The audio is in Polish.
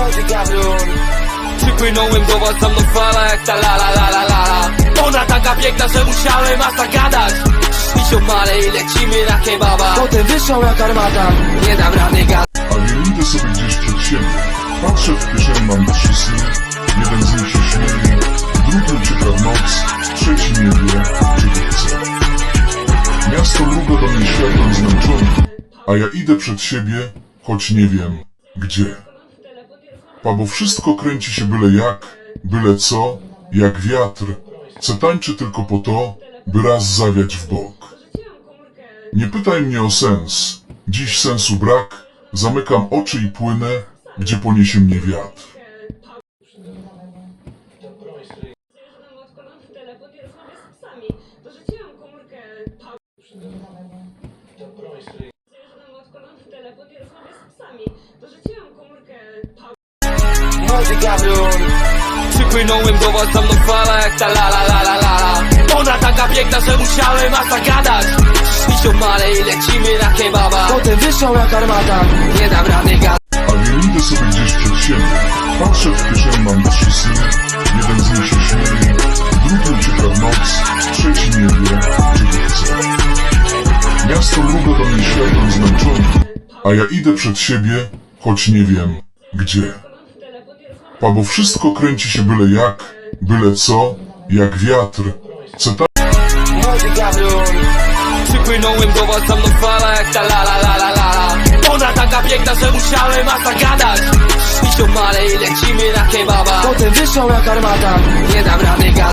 Młody gawron Przypłynąłem do was za mną fala jak ta la la la la la Ona taka piękna, że musiałem aż gadać Przyszli male i lecimy na kebaba Potem wyszła jak armata Nie dam rady idę sobie gdzieś przed siebie. Patrzę w kieszeni mam trzy sny. Jeden z nich się śmieje, drugi ucieka w noc, trzeci nie wie, czego chce. Miasto mruga do mnie światłem zmęczony, a ja idę przed siebie, choć nie wiem gdzie. Pa, bo wszystko kręci się byle jak, byle co, jak wiatr. Co tańczy tylko po to, by raz zawiać w bok. Nie pytaj mnie o sens. Dziś sensu brak. Zamykam oczy i płynę, gdzie poniesie mnie wiatr. Młody gawron Przypłynąłem do was za mną fala jak ta la la la la la Ona taka piękna, że musiałem aż tak gadać Przyszli male i lecimy na kebaba Potem wyszła jak armata Nie dam rady gadać Ale idę sobie gdzieś przed siebie. Patrzę w kieszeni mam trzy sny. Jeden z nich się śmieje, drugi ucieka w noc, trzeci nie wie, czego chce. Miasto mruga do mnie światłem zmęczony, a ja idę przed siebie, choć nie wiem gdzie. W telefon i rozmawiam Pa, bo wszystko kręci się byle jak, byle co, jak wiatr. Co ta Młody gawron Przypłynąłem do was za mną fala jak ta la la la la la. Ona taka piękna, że musiałem aż tak gadać. Przyszli male i lecimy na kebaba. Potem wyszła jak armata. Nie dam rady gadać